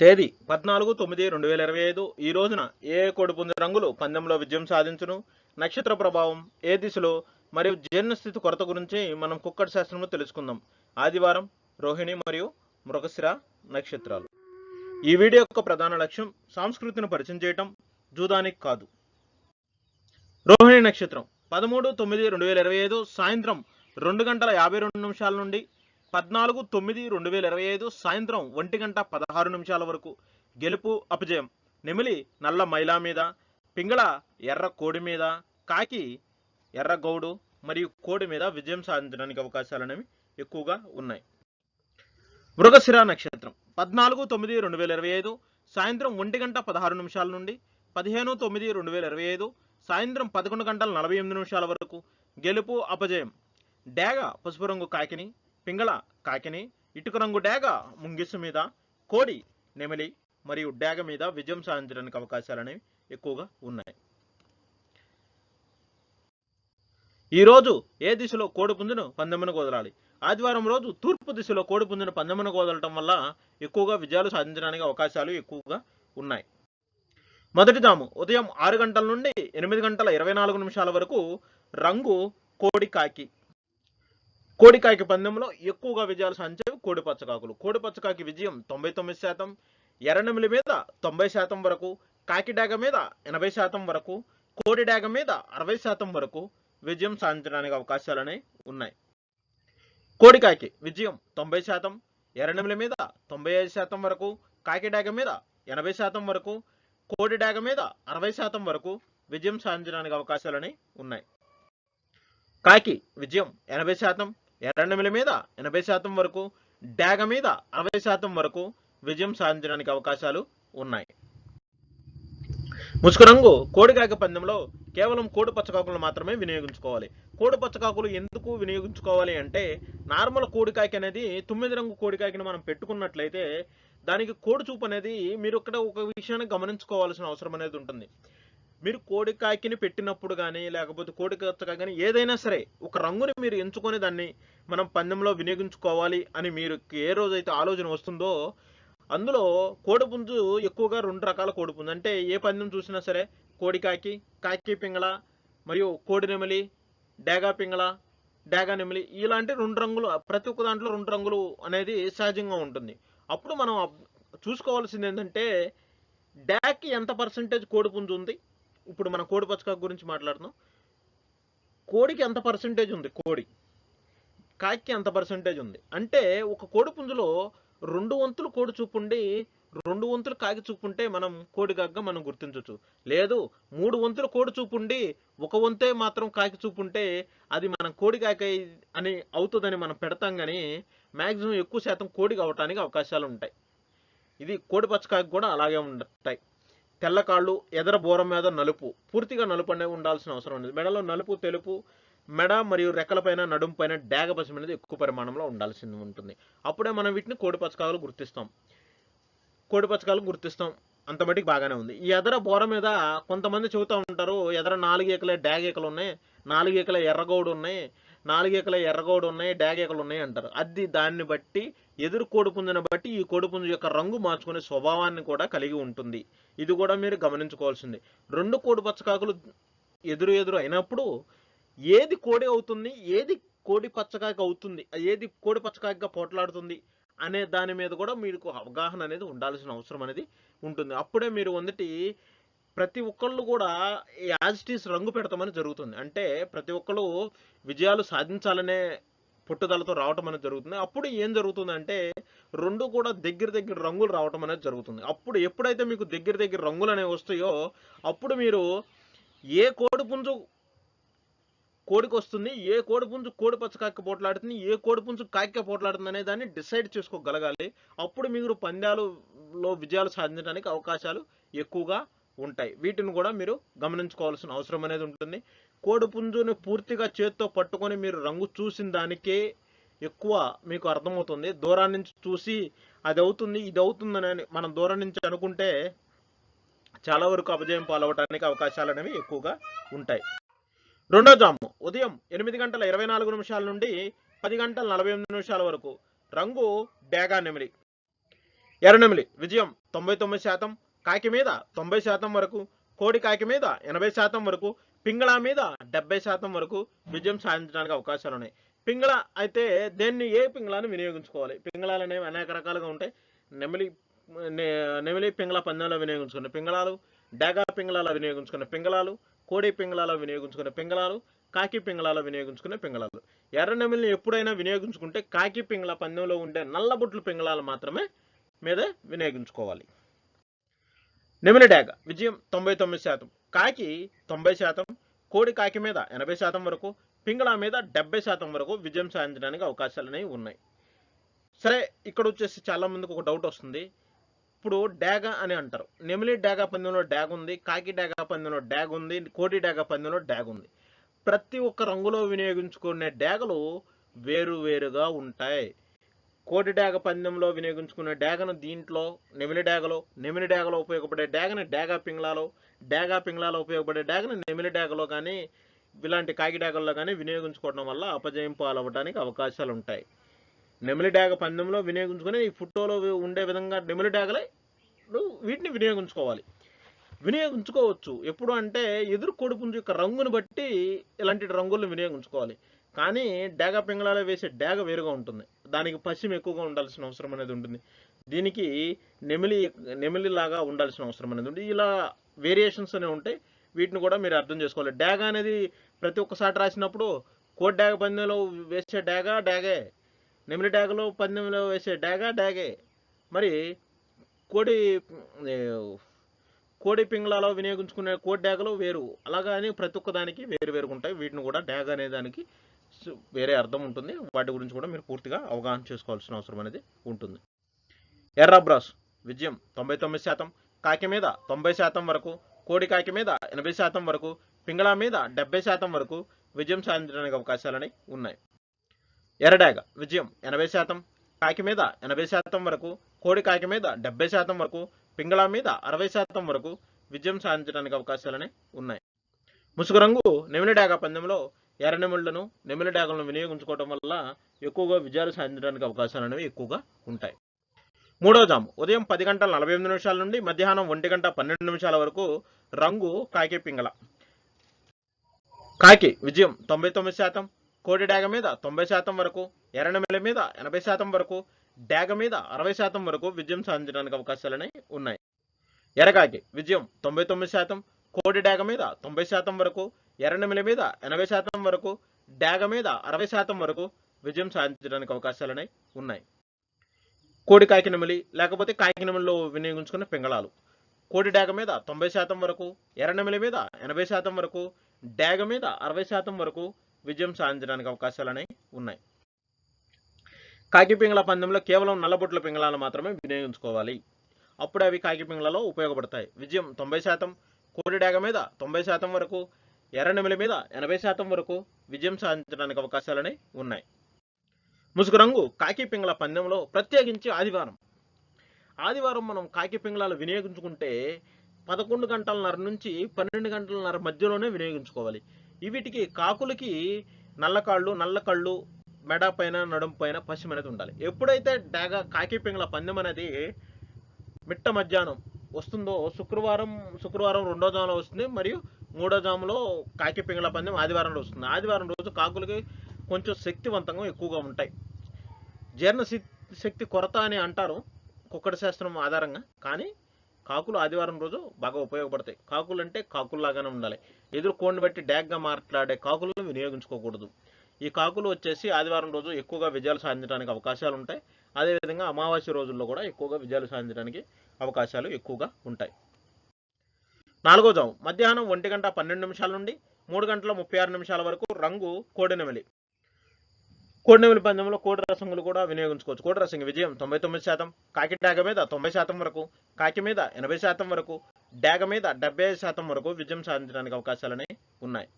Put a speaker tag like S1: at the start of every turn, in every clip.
S1: తేదీ పద్నాలుగు తొమ్మిది రెండు వేల ఇరవై ఐదు. ఈ రోజున ఏ కోడిపుంజ రంగులు పందెంలో విజయం సాధించును? నక్షత్ర ప్రభావం ఏ దిశలో? మరియు జీర్ణస్థితి కొరత గురించి మనం కుక్కటి శాస్త్రంలో తెలుసుకుందాం. ఆదివారం రోహిణి మరియు మృగశిర నక్షత్రాలు. ఈ వీడియో యొక్క ప్రధాన లక్ష్యం సంస్కృతిని పరిచయం చేయటం జూదానికి కాదు. రోహిణి నక్షత్రం. పదమూడు తొమ్మిది రెండు వేల ఇరవై ఐదు సాయంత్రం రెండు గంటల యాభై రెండు నిమిషాల నుండి పద్నాలుగు తొమ్మిది రెండు వేల ఇరవై ఐదు సాయంత్రం ఒంటి గంట పదహారు నిమిషాల వరకు. గెలుపు అపజయం. నెమిలి నల్ల మైలా మీద. పింగళ ఎర్ర కోడి మీద. కాకి ఎర్ర గౌడు మరియు కోడి మీద విజయం సాధించడానికి అవకాశాలు అనేవి ఎక్కువగా ఉన్నాయి. మృగశిర నక్షత్రం. పద్నాలుగు తొమ్మిది రెండు వేల ఇరవై ఐదు సాయంత్రం ఒంటి గంట పదహారు నిమిషాల నుండి. పదిహేను తొమ్మిది రెండు వేల ఇరవై ఐదు సాయంత్రం పదకొండు గంటల నలభై ఎనిమిది నిమిషాల వరకు. గెలుపు అపజయం. డేగ పసుపు రంగు కాకిని. పింగళ కాకిని ఇటుక రంగు డేగ ముంగిసు మీద కోడి నెమిలి మరియు డేగ మీద విజయం సాధించడానికి అవకాశాలు అనేవి ఎక్కువగా ఉన్నాయి. ఈ రోజు ఏ దిశలో కోడిపుంజును పందెమును కుదరాలి ఆదివారం రోజు తూర్పు దిశలో కోడిపుంజును పందెమును వదలటం వల్ల ఎక్కువగా విజయాలు సాధించడానికి అవకాశాలు ఎక్కువగా ఉన్నాయి. మొదటి జాము ఉదయం ఆరు గంటల నుండి ఎనిమిది గంటల ఇరవై నాలుగు నిమిషాల వరకు రంగు కోడి కాకి. కోడికాకి పందెంలో ఎక్కువగా విజయాలు సాధించేవి కోడి పచ్చకాకులు. కోడి పచ్చకాకి విజయం తొంభై తొమ్మిది శాతం ఎర్రనమిలి మీద తొంభై శాతం వరకు కాకి డాగ మీద ఎనభై శాతం వరకు కోడి డాగ మీద అరవై శాతం వరకు విజయం సాధించడానికి అవకాశాలనే ఉన్నాయి. కోడికాకి విజయం తొంభై శాతం ఎర్రనమిలి మీద తొంభై ఐదు శాతం వరకు కాకి డాగ మీద ఎనభై శాతం వరకు కోడి డాగ మీద అరవై శాతం వరకు విజయం సాధించడానికి అవకాశాలని ఉన్నాయి. కాకి విజయం ఎనభై శాతం ఎర్రనెమిలి మీద ఎనభై శాతం వరకు డాగ మీద అరవై శాతం వరకు విజయం సాధించడానికి అవకాశాలు ఉన్నాయి. ముసుకు రంగు కోడిగాక పందెంలో కేవలం కోడి పచ్చకాకులు మాత్రమే వినియోగించుకోవాలి. కోడి పచ్చకాకులు ఎందుకు వినియోగించుకోవాలి అంటే నార్మల్ కోడికాకి అనేది తొమ్మిది రంగు కోడికాకిని మనం పెట్టుకున్నట్లయితే దానికి కోడి చూపు అనేది మీరు ఇక్కడ ఒక విషయాన్ని గమనించుకోవాల్సిన అవసరం అనేది ఉంటుంది. మీరు కోడికాకిని పెట్టినప్పుడు కానీ లేకపోతే కోడి కానీ ఏదైనా సరే ఒక రంగుని మీరు ఎంచుకొని దాన్ని మనం పందెంలో వినియోగించుకోవాలి అని మీరు ఏ రోజైతే ఆలోచన వస్తుందో అందులో కోడిపుంజు ఎక్కువగా రెండు రకాల కోడిపుంజు అంటే ఏ పందెం చూసినా సరే కోడికాకి కాకి పింగళ మరియు కోడి నెమలి డేగా పింగళ డేగా నెమలి ఇలాంటి రెండు రంగులు ప్రతి ఒక్క దాంట్లో రెండు రంగులు అనేది సహజంగా ఉంటుంది. అప్పుడు మనం చూసుకోవాల్సింది ఏంటంటే డాకి ఎంత పర్సంటేజ్ కోడిపుంజు ఉంది? ఇప్పుడు మనం కోడి పచ్చకాకు గురించి మాట్లాడుతున్నాం. కోడికి ఎంత పర్సంటేజ్ ఉంది? కోడి. కాకి ఎంత పర్సంటేజ్ ఉంది? అంటే ఒక కోడి పుంజులో రెండు వంతులు కోడి చూపు ఉండి రెండు వంతులు కాకి చూపు ఉంటే మనం కోడి కాగ్గా మనం గుర్తించవచ్చు లేదు మూడు వంతులు కోడి చూపు ఉండి ఒక వంతే మాత్రం కాకి చూపు ఉంటే అది మనం కోడి కాకి అని అవుతుందని మనం పెడతాం కానీ మ్యాక్సిమం ఎక్కువ శాతం కోడికి అవటానికి అవకాశాలు ఉంటాయి. ఇది కోడి పచ్చకాకి కూడా అలాగే ఉంటాయి. తెల్ల కాళ్ళు ఎదర బోరం మీద నలుపు. పూర్తిగా నలుపు అనేది ఉండాల్సిన అవసరం ఉంది మెడలో నలుపు తెలుపు మెడ మరియు రెక్కలపైన నడుము పైన డాగ పసుపు అనేది ఎక్కువ పరిమాణంలో ఉండాల్సింది ఉంటుంది. అప్పుడే మనం వీటిని కోడి పచ్చకాలు గుర్తిస్తాం. కోడి పచ్చకాలు గుర్తిస్తాం. అంత మటుకు బాగానే ఉంది. ఈ ఎదర బోర మీద కొంతమంది చెబుతూ ఉంటారు ఎదర నాలుగు ఏకలే డాగ్ ఏకలు ఉన్నాయి నాలుగు ఏకల ఎర్రగౌడు ఉన్నాయి నాలుగు ఏకల ఎర్రగౌడు ఉన్నాయి డాగ్ ఏకలు ఉన్నాయి అంటారు. అది దాన్ని బట్టి ఎదురు కోడిపుంజును బట్టి ఈ కోడిపుంజు యొక్క రంగు మార్చుకునే స్వభావాన్ని కూడా కలిగి ఉంటుంది. ఇది కూడా మీరు గమనించుకోవాల్సింది. రెండు కోడి పచ్చకాకులు ఎదురు ఎదురు అయినప్పుడు ఏది కోడి అవుతుంది ఏది కోడి పచ్చకాకి అవుతుంది ఏది కోడి పచ్చకాకిగా పోట్లాడుతుంది అనే దాని మీద కూడా మీకు అవగాహన అనేది ఉండాల్సిన అవసరం అనేది ఉంటుంది. అప్పుడే మీరు వందటి ప్రతి ఒక్కళ్ళు కూడా యాజ్ రంగు పెడతామని జరుగుతుంది. అంటే ప్రతి ఒక్కళ్ళు విజయాలు సాధించాలనే పుట్టుదలతో రావటం అనేది జరుగుతుంది. అప్పుడు ఏం జరుగుతుందంటే రెండు కూడా దగ్గర దగ్గర రంగులు రావటం అనేది జరుగుతుంది. అప్పుడు ఎప్పుడైతే మీకు దగ్గర దగ్గర రంగులు అనేవి వస్తాయో అప్పుడు మీరు ఏ కోడి పుంజు కోడికి వస్తుంది ఏ కోడి పుంజు కోడి పచ్చకాకి పోట్లాడుతుంది ఏ కోడి పుంజు కాకి పోట్లాడుతుంది అనే దాన్ని డిసైడ్ చేసుకోగలగాలి. అప్పుడు మీరు పందాలలో విజయాలు సాధించడానికి అవకాశాలు ఎక్కువగా ఉంటాయి. వీటిని కూడా మీరు గమనించుకోవాల్సిన అవసరం అనేది ఉంటుంది. కోడిపుంజుని పూర్తిగా చేత్తో పట్టుకొని మీరు రంగు చూసిన దానికే ఎక్కువ మీకు అర్థమవుతుంది. దూరం నుంచి చూసి అది అవుతుంది ఇది అవుతుందని మనం దూరం నుంచి అనుకుంటే చాలా వరకు అపజయం పాలవటానికి అవకాశాలు అనేవి ఎక్కువగా ఉంటాయి. రెండో జాము ఉదయం ఎనిమిది గంటల ఇరవై నాలుగు నిమిషాల నుండి పది గంటల నలభై ఎనిమిది నిమిషాల వరకు రంగు డేగా నెమిలి. ఎర్రనెమిలి విజయం తొంభై తొమ్మిది శాతం కాకి మీద తొంభై శాతం వరకు కోడి కాకి మీద ఎనభై శాతం వరకు పింగళ మీద డెబ్బై శాతం వరకు విజయం సాధించడానికి అవకాశాలు ఉన్నాయి. పింగళ అయితే దేన్ని ఏ పింగళాన్ని వినియోగించుకోవాలి? పింగళాలు అనేవి అనేక రకాలుగా ఉంటాయి. నెమిలి నెమిలి పింగళ పందెంలో వినియోగించుకునే పింగళాలు డాగా పింగళాల వినియోగించుకున్న పింగళాలు కోడి పింగళాల వినియోగించుకునే పింగళాలు కాకి పింగళాల వినియోగించుకునే పింగళాలు. ఎర్ర నెమిలిని ఎప్పుడైనా వినియోగించుకుంటే కాకి పింగళ పందెంలో ఉండే నల్లబొట్లు పింగళాలు మాత్రమే మీద వినియోగించుకోవాలి. నెమిలి డాగ విజయం తొంభై తొమ్మిది శాతం. కాకి తొంభై శాతం కోడి కాకి మీద ఎనభై శాతం వరకు పింగళ మీద డెబ్బై శాతం వరకు విజయం సాధించడానికి అవకాశాలు అనేవి ఉన్నాయి. సరే ఇక్కడ వచ్చేసి చాలా మందికి ఒక డౌట్ వస్తుంది. ఇప్పుడు డాగ అని అంటారు. నెమిలి డాగ పందెంలో డాగ్ ఉంది కాకి డాగ పందెంలో డాగ్ ఉంది కోటి డాగ పందెంలో డాగ్ ఉంది. ప్రతి ఒక్క రంగులో వినియోగించుకునే డాగలు వేరు వేరుగా ఉంటాయి. కోటి డాగ పందెంలో వినియోగించుకునే డాగను దీంట్లో నెమిలి డాగలో నెమిలి డాగలో ఉపయోగపడే డాగని డాగా పింగ్లాలో డాగా పింగ్లాలో ఉపయోగపడే డాగని నెమిలి డాగలో కానీ ఇలాంటి కాకి డాగల్లో కానీ వినియోగించుకోవడం వల్ల అపజయం పాలవడానికి అవకాశాలు ఉంటాయి నెమిలి డాగ పందెంలో వినియోగించుకుని ఈ ఫోటోలో ఉండే విధంగా నెమిలి డాగలే వీటిని వినియోగించుకోవాలి. వినియోగించుకోవచ్చు. ఎప్పుడు అంటే ఎదురు కొడుపు యొక్క రంగును బట్టి ఇలాంటి రంగులను వినియోగించుకోవాలి. కానీ డేగ పింగళాలో వేసే డాగ వేరుగా ఉంటుంది. దానికి పశ్చిమ ఎక్కువగా ఉండాల్సిన అవసరం అనేది ఉంటుంది. దీనికి నెమిలి నెమిలిలాగా ఉండాల్సిన అవసరం అనేది ఉంటుంది. ఇలా వేరియేషన్స్ అనేవి ఉంటాయి. వీటిని కూడా మీరు అర్థం చేసుకోవాలి. డేగ అనేది ప్రతి ఒక్కసారి రాసినప్పుడు కోట్ డాగ పందెంలో వేసే డాగ డాగే. నెమిలి డాగలో పందెంలో వేసే డాగ డాగే. మరి కోడి కోడి పింగళాలో వినియోగించుకునే కోడి డాగలు వేరు. అలాగని ప్రతి ఒక్క దానికి వేరు వేరుగా ఉంటాయి. వీటిని కూడా డాగ్ అనే దానికి వేరే అర్థం ఉంటుంది. వాటి గురించి కూడా మీరు పూర్తిగా అవగాహన చేసుకోవాల్సిన అవసరం అనేది ఉంటుంది. ఎర్ర బ్రాస్ విజయం తొంభై తొమ్మిది శాతం కాకి మీద తొంభై శాతం వరకు కోడి కాకి మీద ఎనభై శాతం వరకు పింగళా మీద డెబ్బై శాతం వరకు విజయం సాధించడానికి అవకాశాలని ఉన్నాయి. ఎర్రడాగ విజయం ఎనభై శాతం కాకి మీద ఎనభై శాతం వరకు కోడి కాకి మీద డెబ్బై శాతం వరకు పింగళా మీద అరవై శాతం వరకు విజయం సాధించడానికి అవకాశాలని ఉన్నాయి. ముసుగు రంగు నెమిలి డాగ పందెంలో ఎర్ర నెమిళ్ళను నెమిలి డాగలను వినియోగించుకోవడం వల్ల ఎక్కువగా విజయాలు సాధించడానికి అవకాశాలు అనేవి ఎక్కువగా ఉంటాయి. మూడో జాము. ఉదయం పది గంటల నలభై ఎనిమిది నిమిషాల నుండి మధ్యాహ్నం ఒంటి గంట పన్నెండు నిమిషాల వరకు రంగు కాకి పింగళ. కాకి విజయం తొంభై తొమ్మిది శాతం కోడి డాగ మీద తొంభై శాతం వరకు ఎర్రనెమిల మీద ఎనభై శాతం వరకు డాగ మీద అరవై శాతం వరకు విజయం సాధించడానికి అవకాశాలనే ఉన్నాయి. ఎర్రకాకి విజయం తొంభై తొమ్మిది శాతం కోడి డాగ మీద తొంభై శాతం వరకు ఎర్రనెమిల మీద ఎనభై శాతం వరకు డాగ మీద అరవై శాతం వరకు విజయం సాధించడానికి అవకాశాలనే ఉన్నాయి. కోడి కాకినమిలి లేకపోతే కాకినమిలిలో వినియోగించుకున్న వినియోగించుకునే పింగళాలు. కోడి డాగ మీద తొంభై శాతం వరకు ఎర్రనెమిలి మీద ఎనభై శాతం వరకు డాగ మీద అరవై శాతం వరకు విజయం సాధించడానికి అవకాశాలనే ఉన్నాయి. కాకి పింగళ పందెంలో కేవలం నల్లబొట్ల పింగళాలు మాత్రమే వినియోగించుకోవాలి. అప్పుడు అవి కాకి పింగళలో ఉపయోగపడతాయి. విజయం తొంభై శాతం కోడి డాగ మీద తొంభై శాతం వరకు ఎర్రనెమిలి మీద ఎనభై శాతం వరకు విజయం సాధించడానికి అవకాశాలని ఉన్నాయి. ముసుగు రంగు కాకి పింగళ పందెంలో ప్రత్యేకించి ఆదివారం. ఆదివారం మనం కాకి పింగళాలు వినియోగించుకుంటే పదకొండు గంటలన్నర నుంచి పన్నెండు గంటలన్నర మధ్యలోనే వినియోగించుకోవాలి. వీటికి కాకులకి నల్ల కాళ్ళు నల్ల కళ్ళు మెడ పైన నడుం పైన పశ్చిమ అనేది ఉండాలి. ఎప్పుడైతే డాగా కాకి పింగళ పందెం అనేది మిట్ట మధ్యాహ్నం వస్తుందో శుక్రవారం శుక్రవారం రెండో జాములో వస్తుంది మరియు మూడో జాములో కాకి పింగళ పందెం ఆదివారంలో వస్తుంది. ఆదివారం రోజు కాకులకి కొంచెం శక్తివంతంగా ఎక్కువగా ఉంటాయి. జీర్ణ శక్తి కొరత అని అంటారు కుక్కడి శాస్త్రం ఆధారంగా కానీ కాకులు ఆదివారం రోజు బాగా ఉపయోగపడతాయి. కాకులు అంటే కాకుల్లాగానే ఉండాలి. ఎదురు కోడిని బట్టి డ్యాగ్గా మాట్లాడే కాకులను వినియోగించుకోకూడదు. ఈ కాకులు వచ్చేసి ఆదివారం రోజు ఎక్కువగా విజయాలు సాధించడానికి అవకాశాలు ఉంటాయి. అదేవిధంగా అమావాస్య రోజుల్లో కూడా ఎక్కువగా విజయాలు సాధించడానికి అవకాశాలు ఎక్కువగా ఉంటాయి. నాలుగో జాము మధ్యాహ్నం ఒంటి గంట పన్నెండు నిమిషాల నుండి మూడు గంటల ముప్పై ఆరు నిమిషాల వరకు రంగు కోడినెమిలి. కోడినెమిలి పందెంలో కోడి రసంగులు కూడా వినియోగించుకోవచ్చు. కోడి రసంగి విజయం తొంభై తొమ్మిది శాతం కాకి డాగ మీద తొంభై శాతం వరకు కాకి మీద ఎనభై శాతం వరకు డాగ మీద డెబ్బై ఐదు శాతం వరకు విజయం సాధించడానికి అవకాశాలని ఉన్నాయి.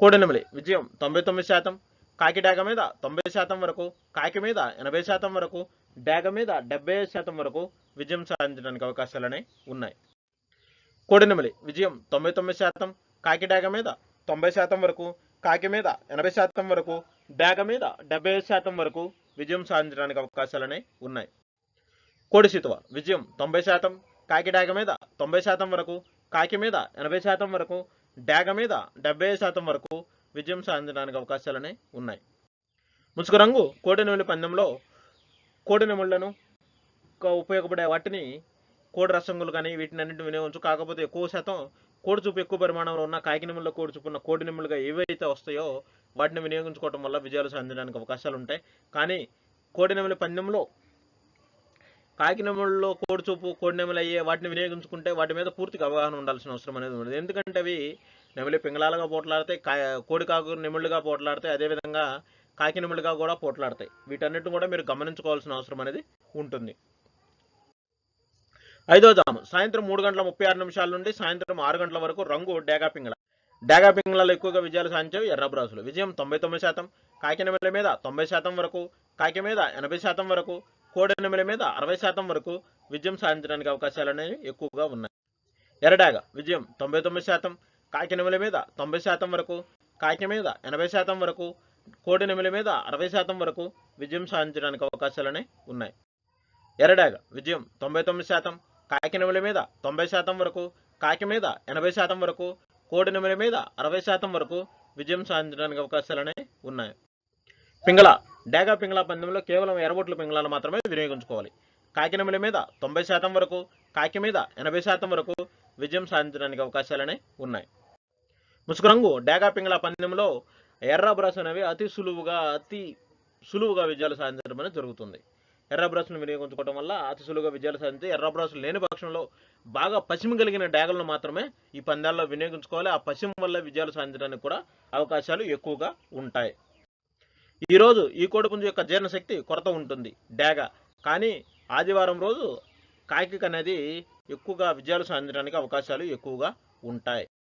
S1: కోడినెమిలి విజయం తొంభై తొమ్మిది శాతం కాకి డాగ మీద తొంభై శాతం వరకు కాకి మీద ఎనభై శాతం వరకు డాగ మీద డెబ్బై శాతం వరకు విజయం సాధించడానికి అవకాశాలని ఉన్నాయి. కోడినెమిలి విజయం తొంభై తొమ్మిది శాతం కాకి డాగ మీద తొంభై శాతం వరకు కాకి మీద ఎనభై శాతం వరకు డాగ మీద డెబ్బై శాతం వరకు విజయం సాధించడానికి అవకాశాలని ఉన్నాయి. కోడి సితువ విజయం తొంభై శాతం కాకి డాగ మీద తొంభై శాతం వరకు కాకి మీద ఎనభై శాతం వరకు డాగ మీద డెబ్బై శాతం వరకు విజయం సాధించడానికి అవకాశాలనే ఉన్నాయి. ముసుగు రంగు కోడెనెమిలి పందెంలో కోడి ఉపయోగపడే వాటిని కోడి రసంగులు కానీ వీటిని అన్నింటిని వినియోగించు కాకపోతే ఎక్కువ శాతం కోడి చూపు ఎక్కువ పరిమాణంలో ఉన్న కాకి కోడి చూపు ఉన్న కోడి నెమలుగా ఏవైతే వస్తాయో వాటిని వినియోగించుకోవడం వల్ల విజయాలు సాధించడానికి అవకాశాలు ఉంటాయి. కానీ కోడి పందెంలో కాకి కోడి చూపు కోడి అయ్యే వాటిని వినియోగించుకుంటే వాటి మీద పూర్తిగా అవగాహన ఉండాల్సిన అవసరం అనేది ఉండదు. ఎందుకంటే అవి నెమలి పింగళాలుగా పోట్లాడతాయి కా కోడి కాకు నెమళ్ళుగా పోట్లాడతాయి అదేవిధంగా కాకి నిమిళ్ళుగా కూడా పోట్లాడతాయి. వీటన్నిటిని కూడా మీరు గమనించుకోవాల్సిన అవసరం అనేది ఉంటుంది. ఐదో జాము. సాయంత్రం మూడు గంటల ముప్పై ఆరు నిమిషాల నుండి సాయంత్రం ఆరు గంటల వరకు రంగు డేగా పింగళ. డేగా పింగళాలు ఎక్కువగా విజయాలు సాధించేవి ఎర్రబ్రాసులు విజయం తొంభై తొమ్మిది శాతం. కాకి మీద తొంభై శాతం వరకు కాకి మీద ఎనభై శాతం వరకు కోడి నెమలి మీద అరవై శాతం వరకు విజయం సాధించడానికి అవకాశాలు అనేవి ఎక్కువగా ఉన్నాయి. ఎర్రడాగ విజయం తొంభై తొమ్మిది శాతం. కాకి మీద తొంభై శాతం వరకు కాకి మీద ఎనభై శాతం వరకు కోడి నెమలి మీద అరవై శాతం వరకు విజయం సాధించడానికి అవకాశాలనే ఉన్నాయి. ఎరడాగ విజయం తొంభై తొమ్మిది శాతం కాకి నెమలి మీద తొంభై శాతం వరకు కాకి మీద ఎనభై శాతం వరకు కోడి నెమలి మీద అరవై శాతం వరకు విజయం సాధించడానికి అవకాశాలనే ఉన్నాయి. పింగళ డేగా పింగళ పందెంలో కేవలం ఎర్రబొట్ల పింగళాలు మాత్రమే వినియోగించుకోవాలి. కాకి నెమలి మీద తొంభై శాతం వరకు కాకి మీద ఎనభై శాతం వరకు విజయం సాధించడానికి అవకాశాలనే ఉన్నాయి. ముసుగు రంగు డేగా పింగళ పందెంలో ఎర్ర బ్రష్ అనేవి అతి సులువుగా అతి సులువుగా విజయాలు సాధించడం అనేది జరుగుతుంది. ఎర్ర బ్రష్ను వినియోగించుకోవడం వల్ల అతి సులువుగా విజయాలు సాధించి ఎర్ర బ్రష్ లేని పక్షంలో బాగా పసిమి కలిగిన డాగలను మాత్రమే ఈ పందాల్లో వినియోగించుకోవాలి. ఆ పసిమ వల్ల విజయాలు సాధించడానికి కూడా అవకాశాలు ఎక్కువగా ఉంటాయి. ఈరోజు ఈ కోడిపుంజు యొక్క జీర్ణశక్తి కొరత ఉంటుంది డాగ. కానీ ఆదివారం రోజు కాకిక్ అనేది ఎక్కువగా విజయాలు సాధించడానికి అవకాశాలు ఎక్కువగా ఉంటాయి.